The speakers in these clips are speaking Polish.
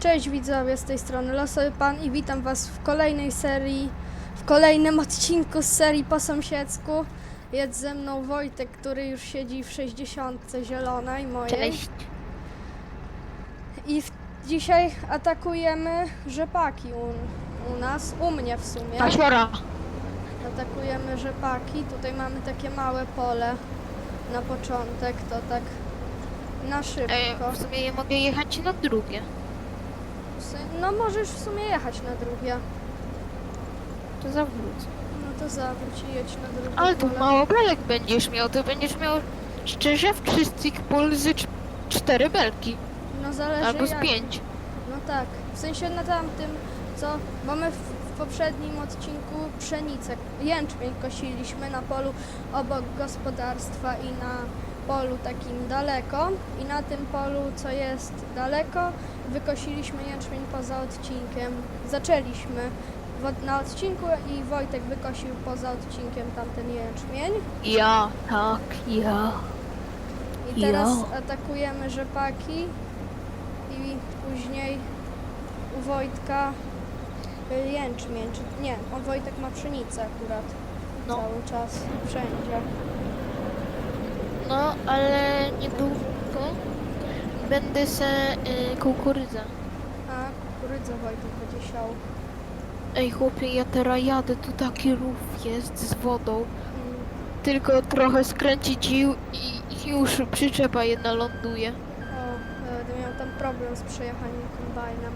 Cześć widzowie, z tej strony Losowy Pan i witam was w kolejnej serii, w kolejnym odcinku z serii po sąsiedzku. Jest ze mną Wojtek, który już siedzi w 60 zielonej mojej. Cześć. I w, dzisiaj atakujemy rzepaki u, u nas, u mnie w sumie. Pasiora. Atakujemy rzepaki. Tutaj mamy takie małe pole na początek, to tak na szybko. E, w sumie ja mogę jechać na drugie. No możesz w sumie jechać na drugie. To zawrócę. No to zawróć i jedź na drugie Ale tu pole. mało belek będziesz miał. To będziesz miał szczerze w wszystkich pól z cz- cztery belki. No zależy Albo z jak. pięć. No tak. W sensie na tamtym, co mamy w, w poprzednim odcinku pszenicę, jęczmień kosiliśmy na polu obok gospodarstwa i na polu takim daleko i na tym polu, co jest daleko, wykosiliśmy jęczmień poza odcinkiem. Zaczęliśmy na odcinku i Wojtek wykosił poza odcinkiem tamten jęczmień. Ja, tak, ja. I teraz Ja. atakujemy rzepaki i później u Wojtka y, jęczmień, czy nie, on Wojtek ma pszenicę akurat No. cały czas, wszędzie. No, ale niedługo będę se y, kukurydza. A kukurydzę Wojtek będzie siał. Ej chłopie, ja teraz jadę, tu taki rów jest z wodą. Mm, Tylko trochę skręcić i, i, i już przyczepa jedna ląduje. O, ja będę miał tam problem z przejechaniem kombajnem.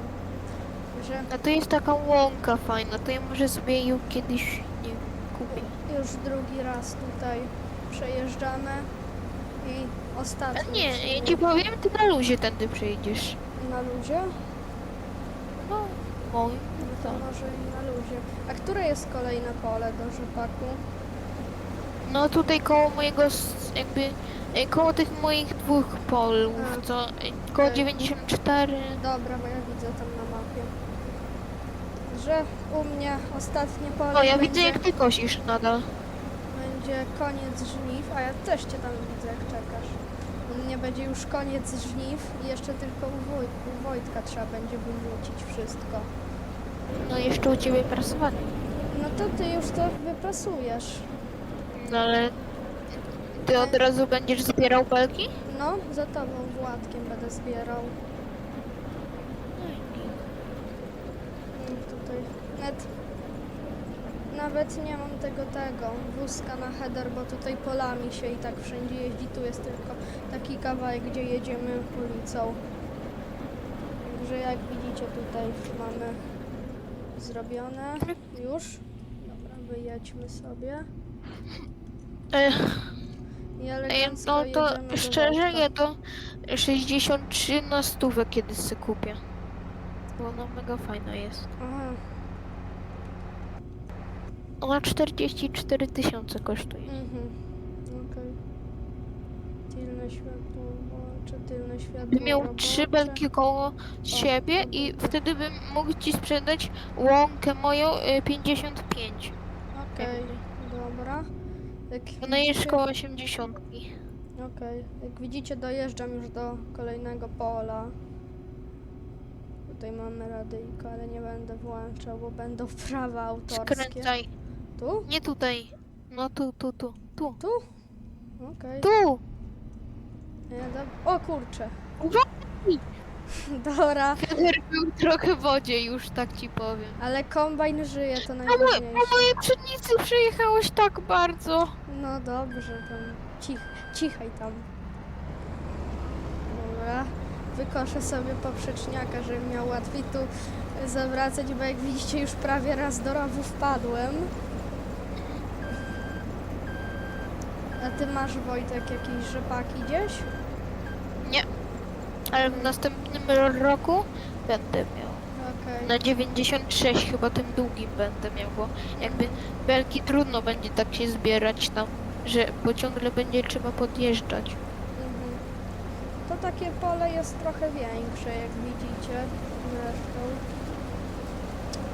Że A to jest taka łąka fajna, to ja może sobie ją kiedyś nie kupię. już drugi raz tutaj przejeżdżamy i ostatni. nie, ja ci powiem, ty na luzie tędy przejdziesz. Na luzie? No, moim. No to może i na luzie. A które jest kolejne pole do rzepaku? No tutaj koło mojego, s- jakby, e, koło tych moich dwóch polów, A. co, e, koło Okej. 94. Dobra, bo ja widzę tam na mapie. Że u mnie ostatnie pole O, ja będzie, widzę jak ty kosisz nadal. Będzie koniec żniw, a ja też cię tam widzę jak czekasz. U mnie będzie już koniec żniw i jeszcze tylko u, Woj u Wojtka trzeba będzie wymłócić wszystko. No jeszcze u ciebie prasowanie. No to ty już to wyprasujesz. No ale ty od razu będziesz zbierał belki? No, za tobą Władkiem będę zbierał. Mm, Tutaj net, nawet nie mam tego tego wózka na header, bo tutaj polami się i tak wszędzie jeździ. Tu jest tylko taki kawałek, gdzie jedziemy ulicą. Także jak widzicie tutaj mamy zrobione już. Dobra, wyjedźmy sobie. E, I Ej, no to szczerze ja to 63 na stówę kiedyś sobie kupię. Bo ona mega fajna jest. Aha. Ona 44 tysiące kosztuje. Mhm. Okej. Tylne światło tylne światło Bym miał robocze. trzy belki koło siebie i wtedy bym mógł ci sprzedać łąkę moją y, 55. Okej, dobra. Jak Ona jest widzicie- koło 80. Okej, jak widzicie dojeżdżam już do kolejnego pola. Tutaj mamy radyjko, ale nie będę włączał, bo będą prawa autorskie. Skręcaj. Tu? Nie tutaj. No tu, tu, tu, tu. Tu? Okej. Tu! Ja do... O kurczę. Dobra, Feder był trochę w wodzie już, tak ci powiem. ale kombajn żyje, to A, moj, najważniejsze. a mojej przednicy przejechałeś tak bardzo. No dobrze, tam cich, cichaj tam. Dobra, wykoszę sobie poprzeczniaka, żebym miał łatwiej tu zawracać, bo jak widzicie już prawie raz do rowu wpadłem. A ty masz Wojtek jakieś rzepaki gdzieś? Ale w następnym roku będę miał. Okej. Na 96 chyba tym długim będę miał, bo jakby belki trudno będzie tak się zbierać tam, że bo ciągle będzie trzeba podjeżdżać. Mhm. To takie pole jest trochę większe, jak widzicie zresztą.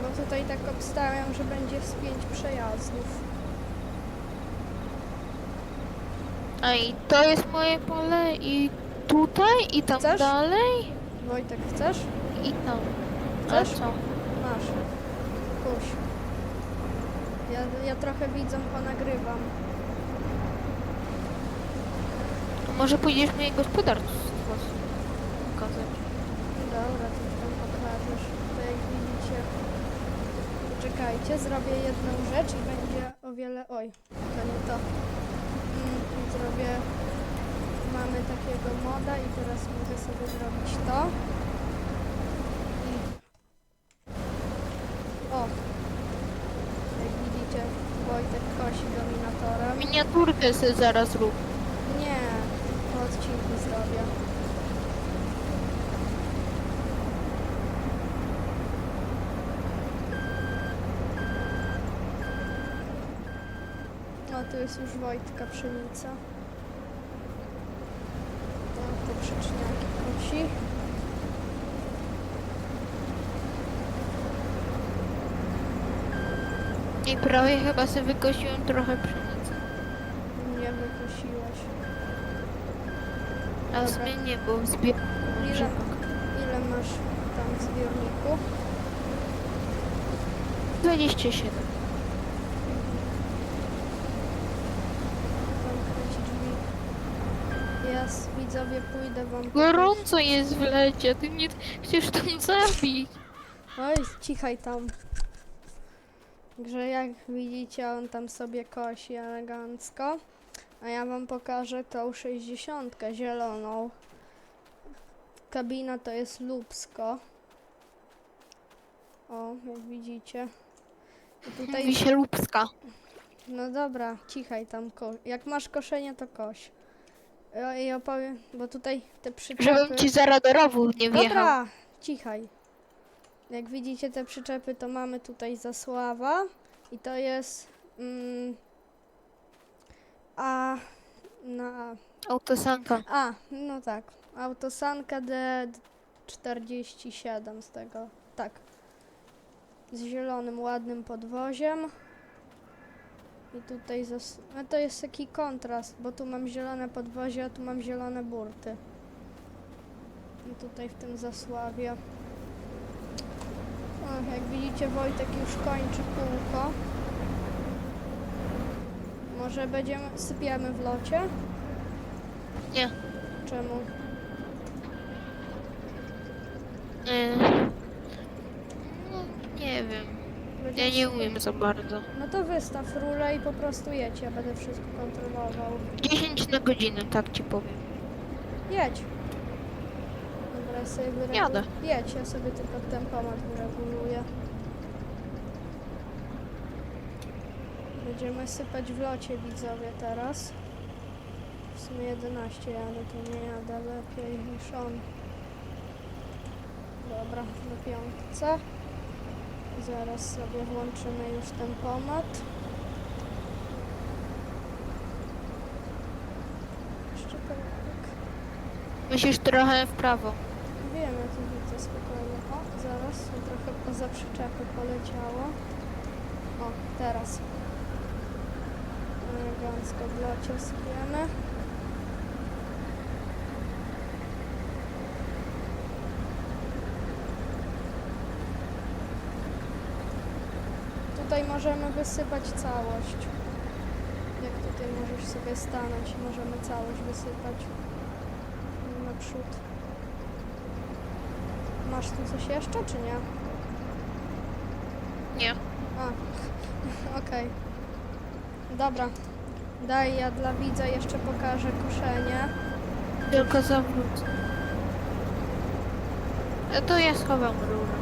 Bo tutaj tak obstawiam, że będzie z pięć przejazdów. A i to jest moje pole i tutaj i tam Chcesz? dalej Wojtek, chcesz? i tam. Ale Chcesz? co? Masz. Kuś. Ja, ja trochę widzą ponagrywam. Może pójdziesz moje gospodarstwo pokazać. Dobra, to tam pokażesz. To jak widzicie. Czekajcie, zrobię jedną rzecz i będzie o wiele. Oj, to nie to. Zrobię. Mamy takiego moda i teraz mogę sobie zrobić to. I. O! Jak widzicie, Wojtek kosi dominatorem. Miniaturkę sobie zaraz rób. Nie, po odcinku zrobię. O, tu jest już Wojtka pszenica. O, te przyczniaki kosi. I prawie chyba sobie wykosiłem trochę pszenicy. Nie wykosiłaś. A w sumie nie, bo zbieram Ile, ile masz tam w zbiorniku? 27. Zamknąć drzwi. Ja z widzowie pójdę wam Gorąco jest w lecie, ty mnie chcesz tam zabić. Oj, cichaj tam. Także jak widzicie, on tam sobie kosi elegancko. A ja wam pokażę tą 60 zieloną. Kabina to jest lubsko. O, jak widzicie. I tutaj Mówi się lubska. No dobra, cichaj tam. Ko- jak masz koszenie, to koś. Ja- I opowiem, bo tutaj te przyczepy... Żebym ci za radarowód nie wjechał. Dobra, cichaj. Jak widzicie te przyczepy, to mamy tutaj Zasława i to jest mm, A na Autosanka. A, no tak. Autosanka D47 z tego. Tak. Z zielonym, ładnym podwoziem. I tutaj zas... no to jest taki kontrast, bo tu mam zielone podwozie, a tu mam zielone burty. I tutaj w tym zasławie. O, jak widzicie Wojtek już kończy kółko. Może będziemy, sypiemy w locie? Nie. Czemu? Nie. No, nie wiem. Ja nie umiem za bardzo. No to wystaw rulę i po prostu jedź, ja będę wszystko kontrolował. 10 na godzinę, tak ci powiem. Jedź. Dobra, ja sobie wyreguluję. Jadę. Jedź, ja sobie tylko tempomat wyreguluję. Będziemy sypać w locie widzowie teraz. W sumie 11 jadę, to nie jadę lepiej niż on. Dobra, na piątce. Zaraz sobie włączymy już tempomat. Jeszcze kawałek. Musisz trochę w prawo. Wiem, ja to widzę spokojnie. O, zaraz, trochę poza przyczepy poleciało. O, teraz. Elegancko w locie sypiemy. Tutaj możemy wysypać całość. Jak tutaj możesz sobie stanąć, możemy całość wysypać naprzód. Masz tu coś jeszcze, czy nie? Nie. A, okej. Dobra. Daj, ja dla widza jeszcze pokażę koszenie. Tylko zawrócę. No to ja schowam rurę.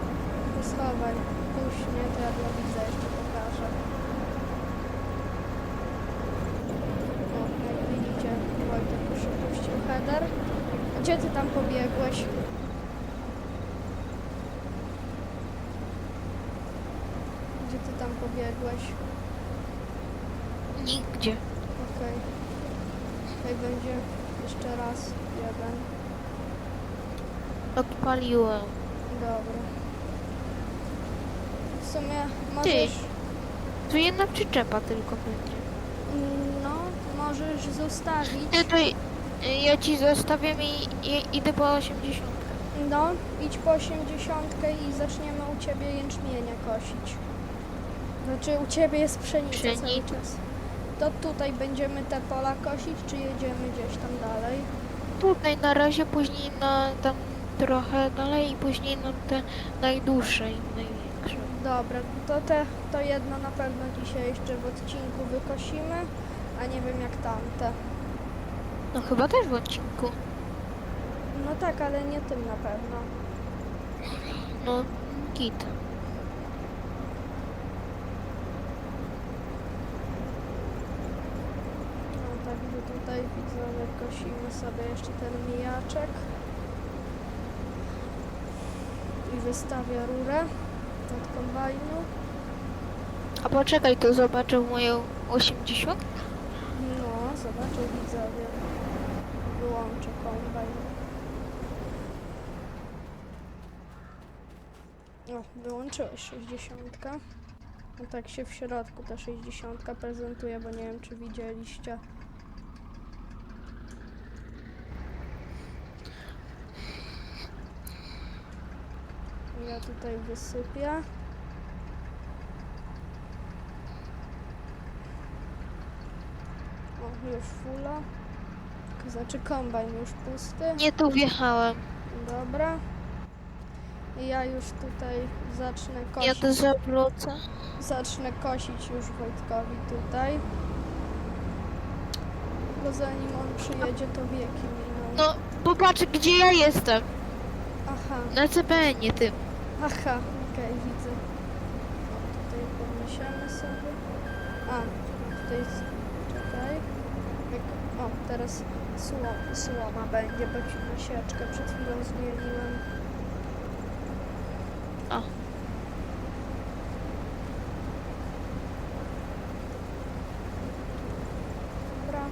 Schowaj. Puść mnie, to ja dla widza jeszcze pokażę. O, jak widzicie, Wojtek już opuścił header. Gdzie ty tam pobiegłeś? Gdzie ty tam pobiegłeś? Nigdzie. Okej. Tutaj będzie jeszcze raz jeden. Odpaliłem. Dobra. W sumie możesz... Tu jedna przyczepa tylko będzie. No, możesz zostawić. Ty to y, ja ci zostawiam i, i idę po 80. No, idź po 80 i zaczniemy u ciebie jęczmienia kosić. Znaczy u ciebie jest pszenica cały Pszenica. czas. To tutaj będziemy te pola kosić, czy jedziemy gdzieś tam dalej? Tutaj na razie, później na tam trochę dalej i później na te najdłuższe i największe. Dobra, to te, to jedno na pewno dzisiaj jeszcze w odcinku wykosimy, a nie wiem jak tamte. No chyba też w odcinku. No tak, ale nie tym na pewno. No, git. No także tutaj widzowie kosimy sobie jeszcze ten mijaczek. I wystawia rurę od kombajnu. A poczekaj, to zobaczę moją 80. No, zobaczę widzowie. Wyłączę kombajn. O, wyłączyłeś 60. No tak się w środku ta 60 prezentuje, bo nie wiem czy widzieliście. Ja tutaj wysypię. O, już fula. To znaczy kombajn już pusty. Nie tu wjechałem. Dobra. I ja już tutaj zacznę kosić. Jadę za wrócę. Zacznę kosić już Wojtkowi tutaj. Bo zanim on przyjedzie, to wieki miną. No, popatrz gdzie ja jestem. Aha, Na CPN, nie tym. aha, okej, widzę. O, tutaj podniesiemy sobie. A, tutaj, o, teraz słoma, słoma będzie, bo ci nasieczkę przed chwilą zmieniłem. O. Dobra.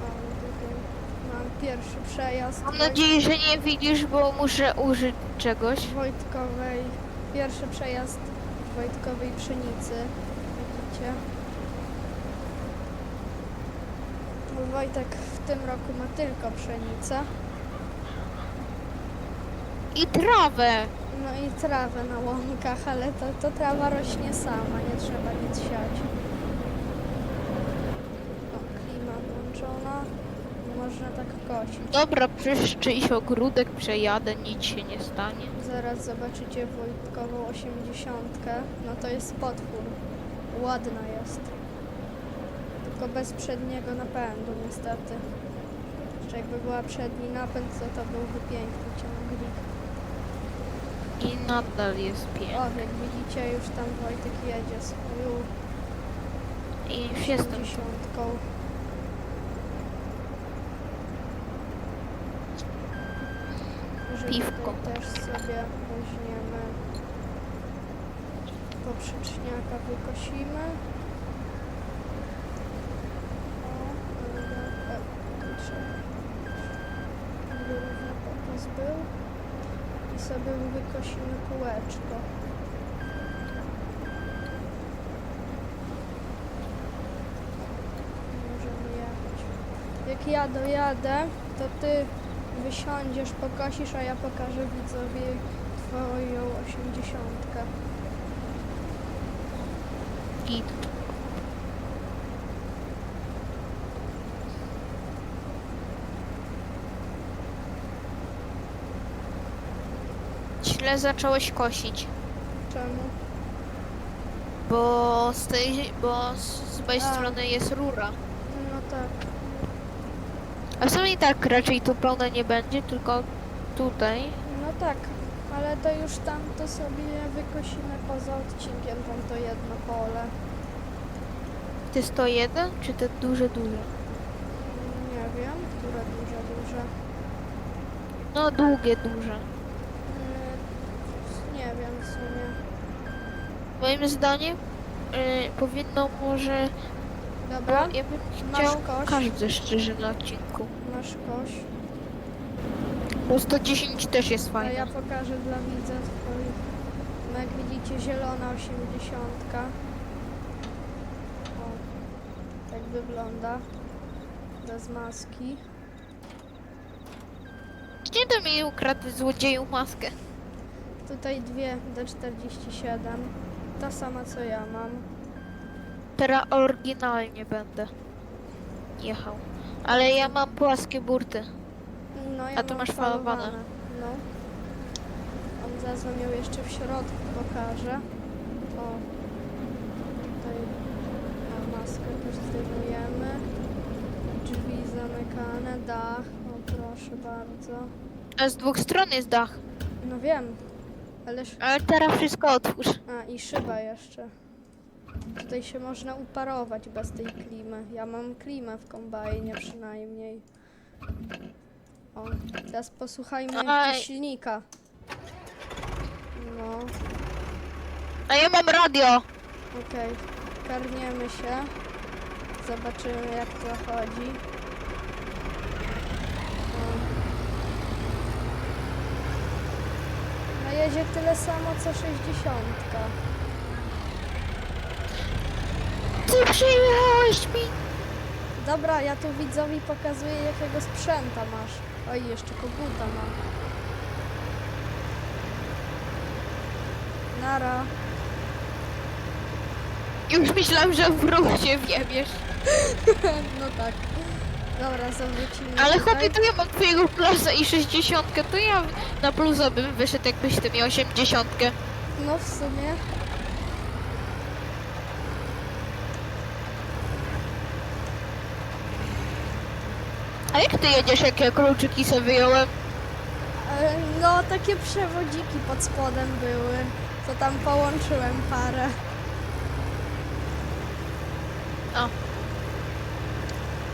Mam tutaj, mam pierwszy Mam nadzieję, że nie widzisz, bo muszę użyć czegoś. Wojtkowej, pierwszy przejazd Wojtkowej pszenicy, widzicie. Bo Wojtek w tym roku ma tylko pszenicę. I trawę. No i trawę na łąkach, ale to, to trawa rośnie sama, nie trzeba nic siać. Można tak kosić. Dobra, przez czyjś ogródek przejadę, nic się nie stanie. Zaraz zobaczycie Wojtkową 80. No to jest potwór. Ładna jest. Tylko bez przedniego napędu niestety. Jeszcze jakby była przedni napęd, to to byłby piękny ciągnik. I nadal jest O, piękny. jak widzicie już tam Wojtek jedzie swoją I już jestem. 80. Że Piwko. też sobie weźmiemy poprzeczniaka wykosimy. Był. I sobie wykosimy kółeczko. Możemy jechać. Jak ja dojadę, to ty wysiądziesz, pokosisz, a ja pokażę widzowie twoją osiemdziesiątkę. Git. Źle zacząłeś kosić, Czemu? bo z tej, bo z, z mojej strony jest rura. A w sumie i tak raczej tu pełne nie będzie, tylko tutaj. No tak, ale to już tam to sobie wykosimy poza odcinkiem, tam to jedno pole. To jeden, czy te duże, duże? Nie wiem, które duże, duże. No długie, duże. Yy, Nie wiem w sumie. Moim zdaniem y, powinno może, Dobra, ja bym masz chciał kość, każdy szczerze na odcinku. masz kość. Bo 110 też jest A fajne. ja pokażę dla widza swoich. No jak widzicie zielona 80. O, tak wygląda. Bez maski. Gdzie to mi ukradł złodzieju maskę? Tutaj dwie D47. Ta sama co ja mam. Teraz oryginalnie będę jechał. Ale ja mam płaskie burty. No, ja A tu mam masz falowane. No. On ją jeszcze w środku pokażę. O. Tutaj a, maskę też zdejmujemy. Drzwi zamykane, dach. O proszę bardzo. A z dwóch stron jest dach. No wiem. Ależ... Ale teraz wszystko otwórz. A, i szyba jeszcze. Tutaj się można uparować bez tej klimy. Ja mam klimę w kombajnie przynajmniej. O, teraz posłuchajmy Aj. silnika. No, A ja mam radio. okej. Karniemy się. Zobaczymy jak to chodzi. O. No jedzie tyle samo co 60. Ty przyjechałeś mi. Dobra, ja tu widzowi pokazuję jakiego sprzęta masz. Oj, jeszcze koguta ma. Nara. Już myślałem, że w ruch się wiemiesz. no tak. Dobra, zawrócimy Ale tutaj. chłopie, to ja mam twojego plusa i 60, to ja na plusa bym wyszedł, jakbyś ty miał 80. No w sumie. A jak ty jedziesz, jak ja kluczyki sobie wyjąłem? E, No, takie przewodziki pod spodem były. To tam połączyłem parę. O.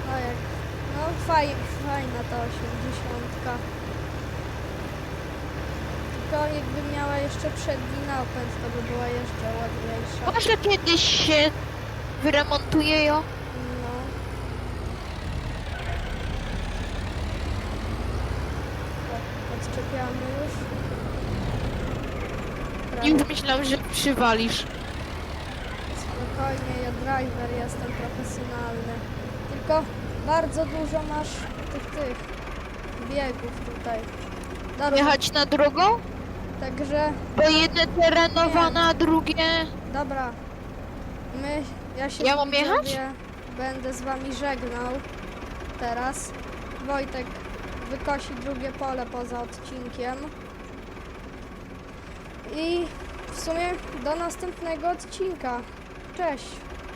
No jak... No faj, fajna ta 80. Tylko jakby miała jeszcze przedni napęd, to by była jeszcze ładniejsza. Może kiedyś się wyremontuje ją? No. O, Odczepiamy już. Prawie. Już myślałem, że przywalisz. Spokojnie, ja driver jestem profesjonalny. Tylko bardzo dużo masz tych tych biegów tutaj. Dobra, Jechać na drugą? także Bo jedne terenowane, a drugie... dobra. My, ja się Ja mam jechać? Będę z wami żegnał teraz. Wojtek wykosi drugie pole poza odcinkiem. I w sumie do następnego odcinka. Cześć.